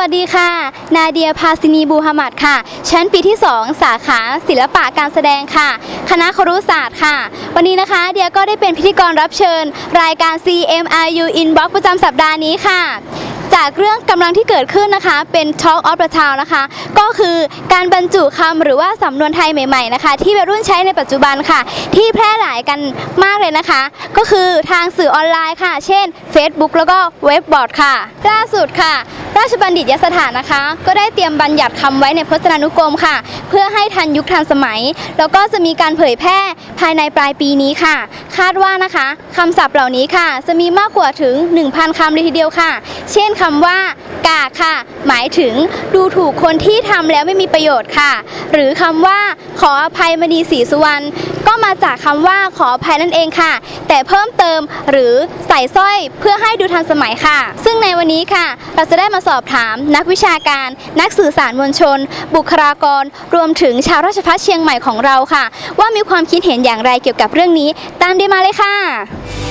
วัสดีค่ะ นาเดียพาซินีบูฮามัดค่ะ ชั้นปีที่ 2 สาขาศิลปะการแสดงค่ะ คณะครุศาสตร์ค่ะ วันนี้นะคะ เดียก็ได้เป็นพิธีกรรับเชิญ รายการ CMRU Inbox ประจำสัปดาห์นี้ค่ะจากเรื่องกำลังที่เกิดขึ้นนะคะ เป็น Talk of the Town นะคะ ก็คือการบรรจุคำหรือว่าสำนวนไทยใหม่ๆนะคะ ที่วัยรุ่นใช้ในปัจจุบันค่ะ ที่แพร่หลายกันมากเลยนะคะ ก็คือทางสื่อออนไลน์ค่ะ เช่น Facebook แล้วก็เว็บบอร์ดค่ะ ล่าสุดค่ะ ราชบัณฑิตยสถานนะคะ ก็ได้เตรียมบัญญัติคำไว้ในพจนานุกรมค่ะ เพื่อให้ทันยุคทันสมัย แล้วก็จะมีการเผยแพร่ภายในปลายปีนี้ค่ะ คาดว่านะคะคำศัพท์เหล่านี้ค่ะ จะมีมากกว่าถึง 1,000คำเลยทีเดียวค่ะ เช่นคำว่ากาค่ะ หมายถึงดูถูกคนที่ทำแล้วไม่มีประโยชน์ค่ะ หรือคำว่าขออภัยมณีศรีสุวรรณ ก็มาจากคำว่าขออภัยนั่นเองค่ะ แต่เพิ่มเติมหรือใส่สร้อยเพื่อให้ดูทันสมัยค่ะ ซึ่งในวันนี้ค่ะ เราจะได้มาสอบถาม นักวิชาการ นักสื่อสารมวลชน บุคลากร รวมถึงชาวราชภัฏเชียงใหม่ของเราค่ะ ว่ามีความคิดเห็นอย่างไรเกี่ยวกับเรื่องนี้ ตามไดีมาเลยค่ะ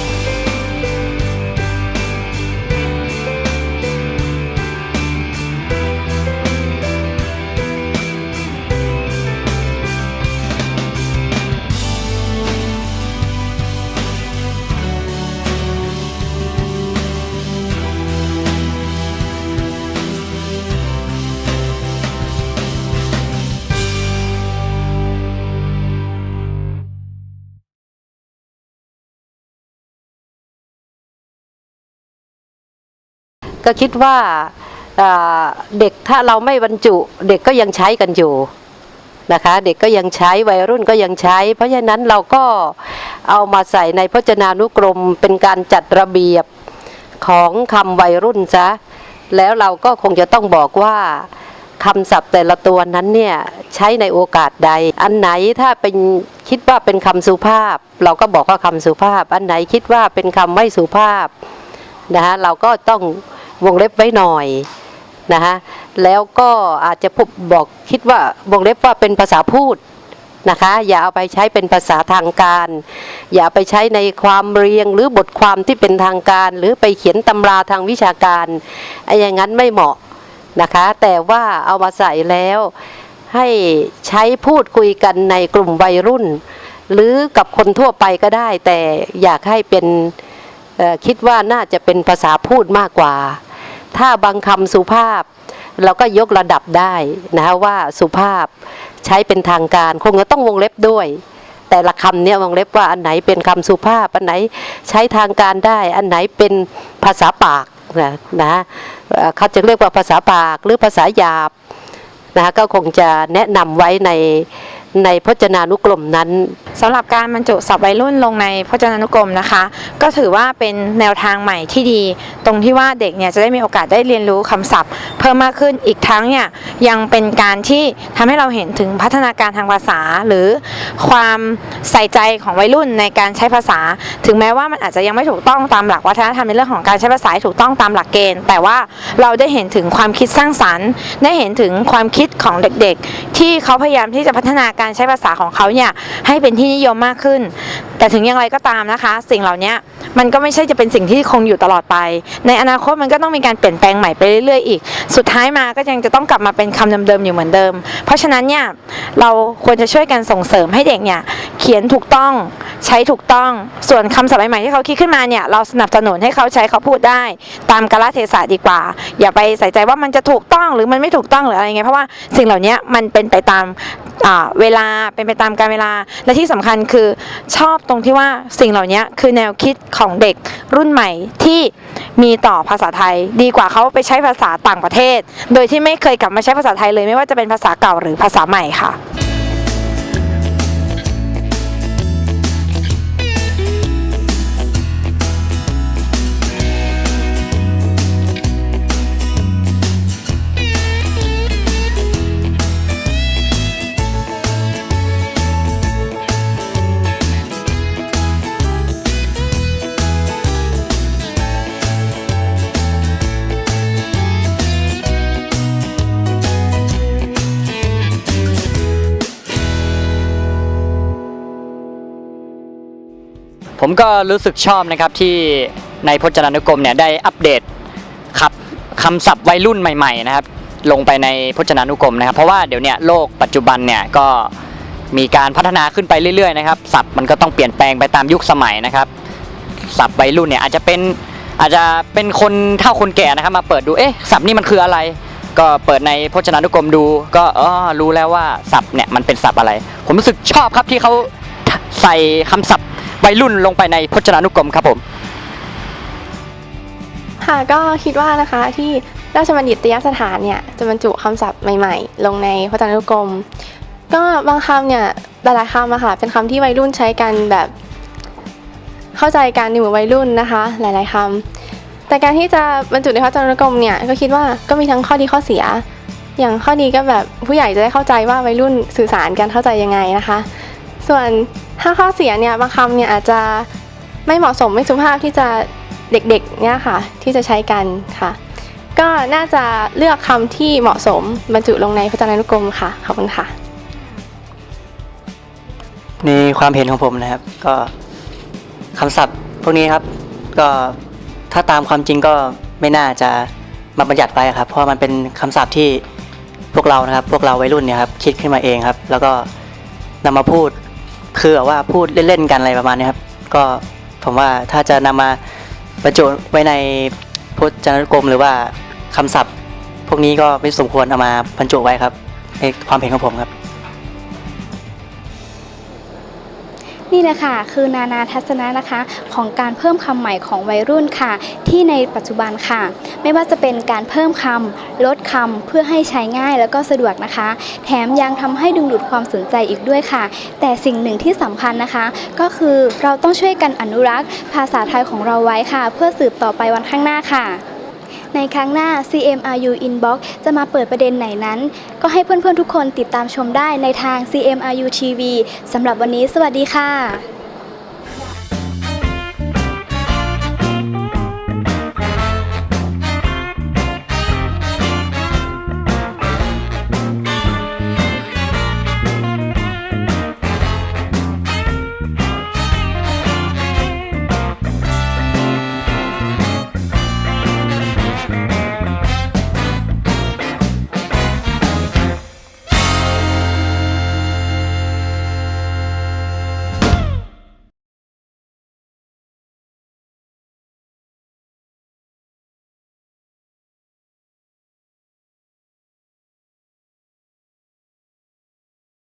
ก็คิดว่าเด็กถ้าเราไม่บรรจุ เด็กก็ยังใช้กันอยู่นะคะ เด็กก็ยังใช้วัยรุ่นก็ยังใช้ เพราะฉะนั้นเราก็เอามาใส่ในพจนานุกรมเป็นการจัดระเบียบของคำวัยรุ่นซะแล้วเราก็คงจะต้องบอกว่าคำศัพท์แต่ละตัวนั้นเนี่ยใช้ในโอกาสใด อันไหนถ้าเป็นคิดว่าเป็นคำสุภาพ เราก็บอกว่าคำสุภาพ อันไหนคิดว่าเป็นคำไม่สุภาพนะฮะเราก็ต้อง วงเล็บไว้หน่อยนะฮะแล้วก็อาจจะพบบอกคิดว่าวงเล็บว่าเป็นภาษาพูดนะคะอย่าเอาไปใช้เป็นภาษาทางการ อย่าไปใช้ในความเรียงหรือบทความที่เป็นทางการ หรือไปเขียนตำราทางวิชาการไอ้อย่างนั้นไม่เหมาะนะคะ แต่ว่าเอามาใส่แล้วให้ใช้พูดคุยกันในกลุ่มวัยรุ่น หรือกับคนทั่วไปก็ได้ แต่อยากให้เป็นคิดว่าน่าจะเป็นภาษาพูดมากกว่า ถ้าบางคำสุภาพ เราก็ยกระดับได้นะฮะว่าสุภาพใช้เป็นทางการคงจะต้องวงเล็บด้วย แต่ละคำเนี่ยวงเล็บว่าอันไหนเป็นคำสุภาพ อันไหนใช้ทางการได้ อันไหนเป็นภาษาปากนะนะเอ่อเขาจะเรียกว่าภาษาปากหรือภาษาหยาบนะคะก็คงจะแนะนำไว้ใน ในพจนานุกรมนั้น สำหรับการบรรจุศัพท์วัยรุ่นลงในพจนานุกรมนะคะ ก็ถือว่าเป็นแนวทางใหม่ที่ดี ตรงที่ว่าเด็กเนี่ยจะได้มีโอกาสได้เรียนรู้คำศัพท์ เพิ่มมากขึ้นอีกทั้งเนี่ยยังเป็นการที่ทำให้เราเห็นถึงพัฒนาการทางภาษา หรือความใส่ใจของวัยรุ่นในการใช้ภาษา ถึงแม้ว่ามันอาจจะยังไม่ถูกต้องตามหลักวัฒนธรรมในเรื่องของการใช้ภาษาให้ถูกต้องตามหลักเกณฑ์ แต่ว่าเราได้เห็นถึงความคิดสร้างสรรค์ ได้เห็นถึงความคิดของเด็กๆ ที่เขาพยายามที่จะพัฒนาการใช้ภาษาของเขาเนี่ยให้เป็นที่นิยมมากขึ้น แต่ถึงอย่างไรก็ตามนะคะ สิ่งเหล่านี้มันก็ไม่ใช่จะเป็นสิ่งที่คงอยู่ตลอดไป ในอนาคตมันก็ต้องมีการเปลี่ยนแปลงใหม่ไปเรื่อยๆอีก สุดท้ายมาก็ยังจะต้องกลับมาเป็นคำเดิมๆอยู่เหมือนเดิม เพราะฉะนั้นเนี่ยเราควรจะช่วยกันส่งเสริมให้เด็กเนี่ยเขียนถูกต้อง ใช้ถูกต้อง ส่วนคำศัพท์ใหม่ที่เขาคิดขึ้นมาเนี่ยเราสนับสนุนให้เขาใช้เขาพูดได้ ตามกาลเทศะดีกว่า อย่าไปใส่ใจว่ามันจะถูกต้องหรือมันไม่ถูกต้องหรืออะไรเงี้ยเพราะว่าสิ่งเหล่านี้มันเป็นไปตามเวลาเป็นไปตามการเวลาและที่สำคัญคือชอบตรงที่ว่าสิ่งเหล่านี้คือแนวคิดของเด็กรุ่นใหม่ที่มีต่อภาษาไทย ดีกว่าเขาไปใช้ภาษาต่างประเทศ โดยที่ไม่เคยกลับมาใช้ภาษาไทยเลยไม่ว่าจะเป็นภาษาเก่าหรือภาษาใหม่ค่ะ ผมก็รู้สึกชอบนะครับที่ในพจนานุกรมเนี่ยได้อัปเดตครับคำศัพท์วัยรุ่นใหม่ๆนะครับ ลงไปในพจนานุกรมนะครับ เพราะว่าเดี๋ยวนี้โลกปัจจุบันเนี่ยก็มีการพัฒนาขึ้นไปเรื่อยๆนะครับศัพท์มันก็ต้องเปลี่ยนแปลงไปตามยุคสมัยนะครับศัพท์วัยรุ่นเนี่ยอาจจะเป็นอาจจะเป็นคนเฒ่าคนแก่นะครับ มาเปิดดูเอ๊ะศัพท์นี่มันคืออะไร ก็เปิดในพจนานุกรมดู ก็อ๋อรู้แล้วว่าศัพท์เนี่ยมันเป็นศัพท์อะไร ผมรู้สึกชอบครับที่เขาใส่คำศัพท์ วัยรุ่นลงไปในพจนานุกรมครับผม ค่ะก็คิดว่านะคะที่ราชบัณฑิตยสถานเนี่ยจะบรรจุคำศัพท์ใหม่ๆ ลงในพจนานุกรม ก็บางคำเนี่ยหลายๆคำอะค่ะเป็นคำที่วัยรุ่นใช้กันแบบ เข้าใจกันในหมู่วัยรุ่นนะคะ หลายๆคำแต่การที่จะบรรจุในพจนานุกรมเนี่ยก็คิดว่าก็มีทั้งข้อดีข้อเสีย อย่างข้อดีก็แบบผู้ใหญ่จะได้เข้าใจว่าวัยรุ่นสื่อสารกันเข้าใจยังไงนะคะ ส่วนถ้าข้อเสียเนี่ยบางคำเนี่ยอาจจะไม่เหมาะสมไม่สุภาพที่จะเด็กๆเนี่ยค่ะที่จะใช้กันค่ะ ก็น่าจะเลือกคำที่เหมาะสมบรรจุลงในพจนานุกรมค่ะขอบคุณค่ะในความเห็นของผมนะครับ ก็คำศัพท์พวกนี้ครับก็ถ้าตามความจริงก็ไม่น่าจะมาบัญญัติไว้ครับ เพราะมันเป็นคำศัพท์ที่พวกเรานะครับ พวกเราวัยรุ่นเนี่ยครับคิดขึ้นมาเองครับ แล้วก็นำมาพูด คือแบบว่าพูดเล่นๆกันอะไรประมาณนี้ครับก็ผมว่าถ้าจะนำมาบรรจุไว้ในพจนานุกรม หรือว่าคำศัพท์ พวกนี้ก็ไม่สมควรเอามาบรรจุไว้ครับในความเห็นของผมครับ นี่แหละค่ะ คือนานาทัศนะนะคะของการเพิ่มคำใหม่ของวัยรุ่นค่ะ ที่ในปัจจุบันค่ะ ไม่ว่าจะเป็นการเพิ่มคำลดคำเพื่อให้ใช้ง่ายแล้วก็สะดวกนะคะ แถมยังทำให้ดึงดูดความสนใจอีกด้วยค่ะ แต่สิ่งหนึ่งที่สำคัญนะคะ ก็คือเราต้องช่วยกันอนุรักษ์ ภาษาไทยของเราไว้ค่ะ เพื่อสืบต่อไปวันข้างหน้าค่ะ ในครั้งหน้า CMRU Inbox จะมาเปิดประเด็นไหนนั้น ก็ให้เพื่อนๆทุกคนติดตามชมได้ในทาง CMRU TV สำหรับวันนี้สวัสดีค่ะ